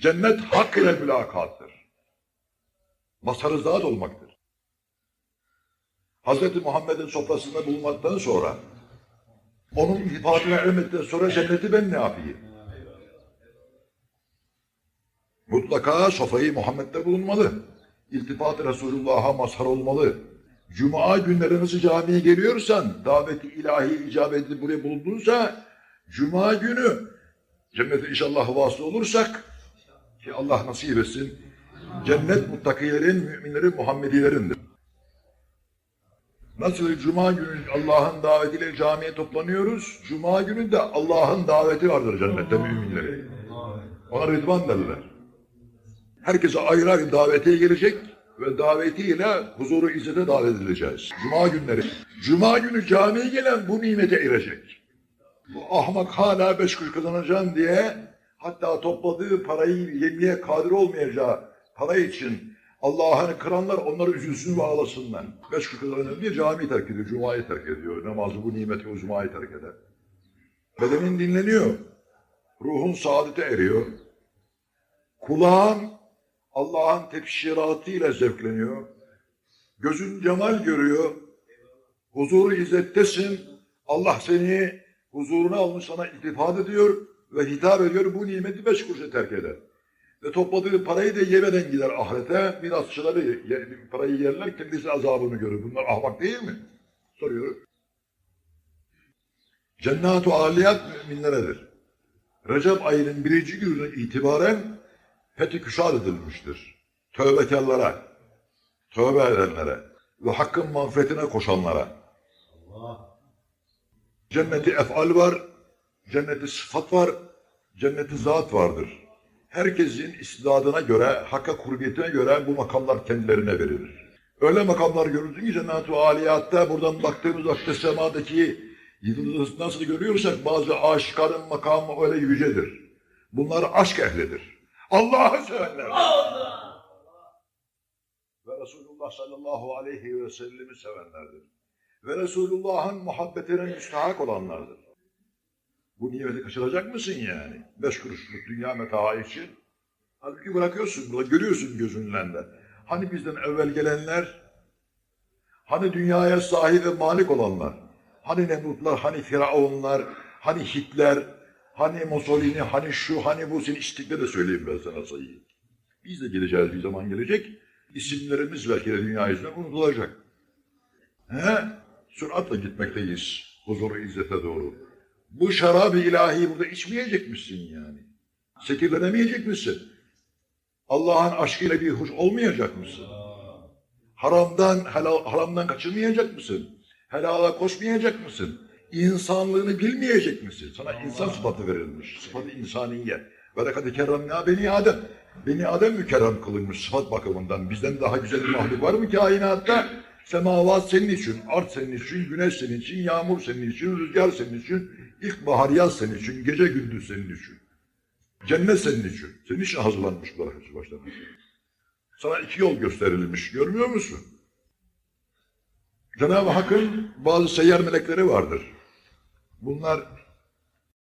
Cennet hak ile mülakattır. Mazharı olmaktır. Hz. Muhammed'in sofrasında bulunmaktan sonra onun iltifatına ermekten sonra cenneti ben ne yapayım? Mutlaka sofayı Muhammed'de bulunmalı. İltifat Resulullah'a mazhar olmalı. Cuma günleri camiye geliyorsan, daveti ilahi icap edip buraya bulundunsa, Cuma günü cennete inşallah vasıl olursak, ki Allah nasip etsin, cennet muttakilerin, müminlerin, Muhammedilerindir. Nasıl Cuma günü Allah'ın davetiyle camiye toplanıyoruz, Cuma günü de Allah'ın daveti vardır cennette müminlerin. Ona rıdvan derler. Herkese ayrı ayrı davetiye gelecek ve davetiyle huzuru izzete davet edileceğiz. Cuma günleri. Cuma günü camiye gelen bu nimete erecek. Bu ahmak hala beş kuruş kazanacağım diye hatta topladığı parayı yemeye kadir olmayacağı para için Allah'ını kıranlar onları üzülsün ve ağlasınlar. Beş kazanacağım diye camiyi terk ediyor, cumayı terk ediyor. Namazı bu nimeti o cumayı terk eder. Bedenin dinleniyor. Ruhun saadete eriyor. Kulağın Allah'ın tefşiratıyla zevkleniyor. Gözün cemal görüyor. Huzuru izzettesin. Allah seni huzuruna almış sana iltifat ediyor ve hitap ediyor. Bu nimeti beş kuruşa terk eder. Ve topladığı parayı da yemeden gider ahirete. Mirasçıları parayı yerler, kendisi azabını görür. Bunlar ahmak değil mi? Soruyorum. Cennet-u aliyat müminleredir. Recep ayının birinci gününe itibaren fethi küşat edilmiştir. Tövbekarlara, tövbe edenlere ve hakkın mağfiretine koşanlara. Cenneti efal var, cenneti sıfat var, cenneti zat vardır. Herkesin istidadına göre, hakka kurbiyetine göre bu makamlar kendilerine verilir. Öyle makamlar görüldü ki cennet-u aliyatta buradan baktığımız vakti semadaki yıldızı nasıl görüyorsak bazı aşıkların makamı öyle yücedir. Bunlar aşk ehlidir. Allah'ı sevenler. Ve Resulullah sallallahu aleyhi ve sellemi sevenlerdir. Ve Resulullah'ın muhabbetine müstahak olanlardır. Bu nimeti kaçıracak mısın yani? Beş kuruşluk dünya metaı için. Halbuki bırakıyorsun, görüyorsun gözünle de. Hani bizden evvel gelenler, hani dünyaya sahip ve malik olanlar, hani Nemrutlar, hani Firavunlar, hani Hitler, hani Mussolini, hani şu, hani bu, seni içtikleri de söyleyeyim ben sana sayayım. Biz de geleceğiz bir zaman gelecek. İsimlerimiz belki de dünya yüzünden unutulacak. He? Süratle gitmekteyiz huzuru izzete doğru. Bu şarabı ilahi burada içmeyecek misin yani? Sekirlenemeyecek misin? Allah'ın aşkıyla bir hoş olmayacak mısın? Haramdan, helal, haramdan kaçırmayacak mısın? Helala koşmayacak mısın? İnsanlığını bilmeyecek misin? Sana insan sıfatı verilmiş. Sıfatı insaniye. Ve lekad kerremna beni Adem. Beni Adem mükerrem kılınmış sıfat bakımından. Bizden daha güzel bir mahluk var mı kainatta? Semavat senin için, art senin için, güneş senin için, yağmur senin için, rüzgar senin için, ilkbahar yaz senin için, gece gündüz senin için. Cennet senin için. Senin için hazırlanmış bunlar hepsi baştan. Sana iki yol gösterilmiş. Görmüyor musun? Cenab-ı Hakk'ın bazı seyyar melekleri vardır. Bunlar